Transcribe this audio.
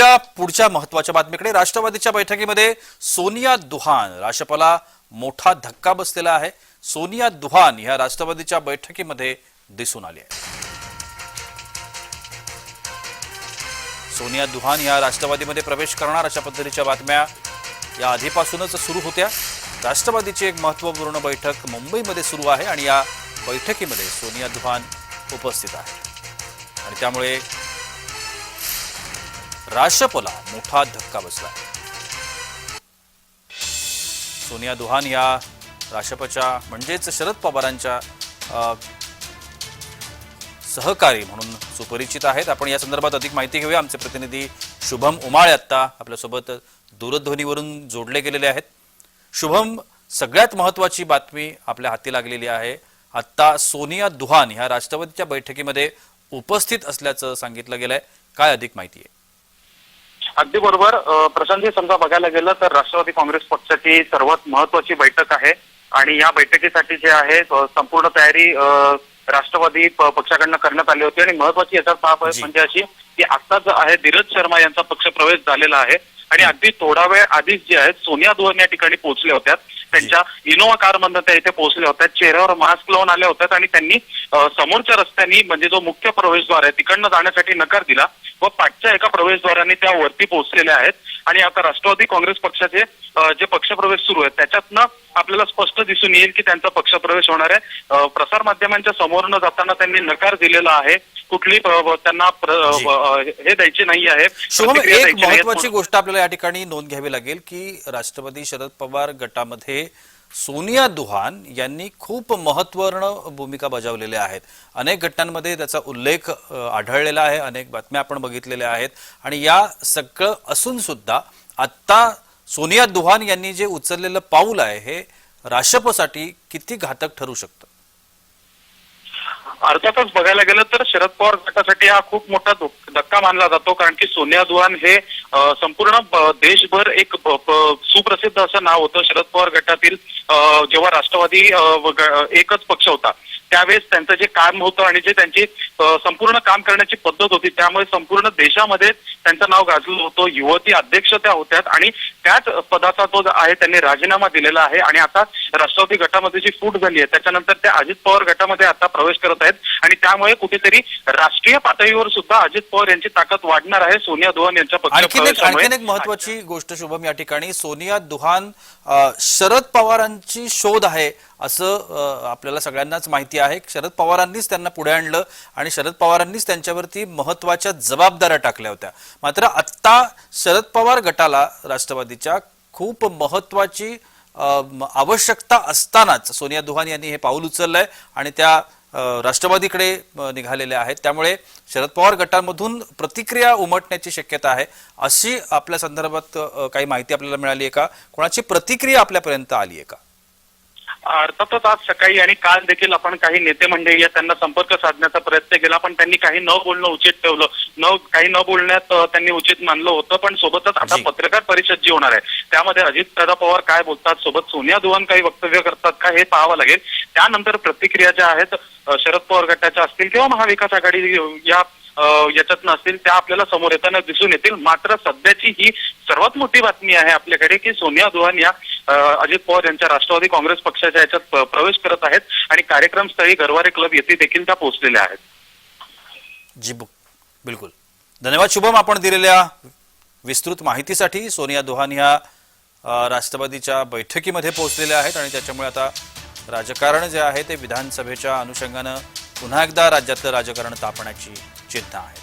वळूया पुढच्या महत्त्वाच्या बातमीकडे राष्ट्रवादीच्या बैठकीमध्ये सोनिया दुहान राष्ट्रपाला मोठा धक्का बसलेला आहे. सोनिया दुहान ह्या राष्ट्रवादीच्या बैठकीमध्ये दिसून आली आहे सोनिया दुहान ह्या राष्ट्रवादीमध्ये प्रवेश करणार अशा पद्धतीच्या बातम्या या आधीपासूनच सुरू होत्या. राष्ट्रवादीची एक महत्त्वपूर्ण बैठक मुंबईमध्ये सुरू आहे आणि या बैठकीमध्ये सोनिया दुहान उपस्थित आहे आणि त्यामुळे राष्ट्रपला मोठा धक्का बसला सोनिया दुहान या राष्ट्रपच्या म्हणजेच शरद पवारांच्या सहकारी म्हणून सुपरिचित आहेत. आपण या संदर्भात अधिक माहिती घेऊया. आमचे प्रतिनिधी शुभम उमाळे आत्ता आपल्यासोबत दूरध्वनीवरून जोडले गेलेले आहेत. शुभम सगळ्यात महत्वाची बातमी आपल्या हाती लागलेली आहे. आत्ता सोनिया दुहान ह्या राष्ट्रवादीच्या बैठकीमध्ये उपस्थित असल्याचं सांगितलं गेलंय. काय अधिक माहिती आहे? अगदी बरोबर. प्रशांती प्रशांतजी समजा बघायला गेलं तर राष्ट्रवादी काँग्रेस पक्षाची सर्वात महत्वाची बैठक आहे. आणि या बैठकीसाठी जे आहे संपूर्ण तयारी राष्ट्रवादी पक्षाकडनं करण्यात आली होती आणि महत्वाची याच्यात बाब. म्हणजे अशी की आत्ताच आहे धीरज शर्मा यांचा पक्ष प्रवेश झालेला आहे आणि अगदी थोडा वेळ आधीच जे आहेत सोनिया दुहन या ठिकाणी पोहोचल्या होत्या त्यांच्या इनोवा कार मधनं त्या इथे पोहोचल्या होत्या चेहऱ्यावर मास्क लावून आल्या होत्या आणि त्यांनी समोरच्या रस्त्यानी म्हणजे जो मुख्य प्रवेशद्वार आहे तिकडनं जाण्यासाठी नकार दिला व पाठच्या एका प्रवेशद्वाराने त्या वरती पोहोचलेल्या आहेत. आणि आता राष्ट्रवादी काँग्रेस पक्षाचे जे पक्षप्रवेश सुरू आहेत त्याच्यातनं आपल्याला स्पष्ट दिसून येईल की त्यांचा पक्षप्रवेश होणार आहे. प्रसार माध्यमांच्या समोरनं जाताना त्यांनी नकार दिलेला आहे. कुठली त्यांना हे द्यायची नाही आहे. एक. महत्वाची गोष्ट आपल्याला या ठिकाणी नोंद घ्यावी लागेल की राष्ट्रवादी शरद पवार गटामध्ये सोनिया दुहान यांनी खूप महत्त्वपूर्ण भूमिका बजावलेल्या आहेत. अनेक घटनांमध्ये त्याचा उल्लेख आढळलेला आहे. अनेक बातम्या आपण बघितलेल्या आहेत. आणि या सगळं असून सुद्धा आत्ता सोनिया दुहान यांनी जे उचललेलं पाऊल आहे हे राष्ट्रपसाठी किती घातक ठरू शकतं? अर्थातच बघायला गेलं तर शरद पवार गटासाठी हा खूप मोठा धक्का मानला जातो कारण की सोनिया दुहान हे संपूर्ण देशभर एक सुप्रसिद्ध असं नाव होतं शरद पवार गटातील जेव्हा राष्ट्रवादी एकच पक्ष होता त्यावेळेस त्यांचं जे काम होतं आणि जे त्यांची संपूर्ण काम करण्याची पद्धत होती त्यामुळे संपूर्ण देशामध्ये त्यांचं नाव गाजलं होतं युवती अध्यक्ष त्या होत्या आणि त्याच पदाचा तो जो आहे त्यांनी राजीनामा दिलेला आहे आणि आता राष्ट्रवादी गटामध्ये जी फूट झाली आहे त्याच्यानंतर ते अजित पवार गटामध्ये आता प्रवेश करत आहेत आणि त्यामुळे कुठेतरी राष्ट्रीय पातळीवर सुद्धा अजित पवार यांची ताकद वाढणार आहे सोनिया दुहान यांच्या आणखीन एक आणखीन एक महत्वाची गोष्ट शुभम या ठिकाणी. सोनिया दुहान शरद पवारांची शोध आहे असं आपल्याला सगळ्यांनाच माहिती आहे. शरद पवारांनीच त्यांना पुढे आणलं आणि शरद पवारांनीच त्यांच्यावरती महत्त्वाच्या जबाबदाऱ्या टाकल्या होत्या. मात्र आत्ता शरद पवार गटाला राष्ट्रवादीच्या खूप महत्वाची आवश्यकता असतानाच सोनिया दुहान यांनी हे पाऊल उचललंय आणि त्या राष्ट्रवादीकडे निघालेल्या आहेत. त्यामुळे शरद पवार गटामधून प्रतिक्रिया उमटण्याची शक्यता आहे अशी आपल्या संदर्भात काही माहिती आपल्याला मिळाली आहे का? कोणाची प्रतिक्रिया आपल्यापर्यंत आली आहे का? अर्थातच आज सकाळी आणि काल देखील आपण काही नेते मंडळी त्यांना संपर्क साधण्याचा प्रयत्न केला पण त्यांनी काही न बोलणं उचित ठेवलं न काही न बोलण्यात त्यांनी उचित मानलं होतं पण सोबतच आता. पत्रकार परिषद जी होणार आहे त्यामध्ये अजित दादा पवार काय बोलतात सोबत सोनिया दुहान काही वक्तव्य करतात का हे पाहावं लागेल त्यानंतर प्रतिक्रिया ज्या आहेत शरद पवार गटाच्या असतील किंवा महाविकास आघाडी या याच्यात नसतील असतील त्या आपल्याला समोर येताना दिसून येतील. मात्र सध्याची ही सर्वात मोठी बातमी आहे आपल्याकडे की सोनिया दुहान या अजित पवार यांच्या राष्ट्रवादी काँग्रेस पक्षाच्या याच्यात प्रवेश करत आहेत आणि कार्यक्रमस्थळी गरवारे क्लब येथे देखील त्या पोहोचलेल्या आहेत. जी बिलकुल. धन्यवाद शुभम आपण दिलेल्या विस्तृत माहितीसाठी. सोनिया दोहान ह्या राष्ट्रवादीच्या बैठकीमध्ये पोहोचलेल्या आहेत आणि त्याच्यामुळे आता राजकारण जे आहे ते विधानसभेच्या अनुषंगानं पुन्हा एकदा राज्यातलं राजकारण तापण्याची चिन्ह आहे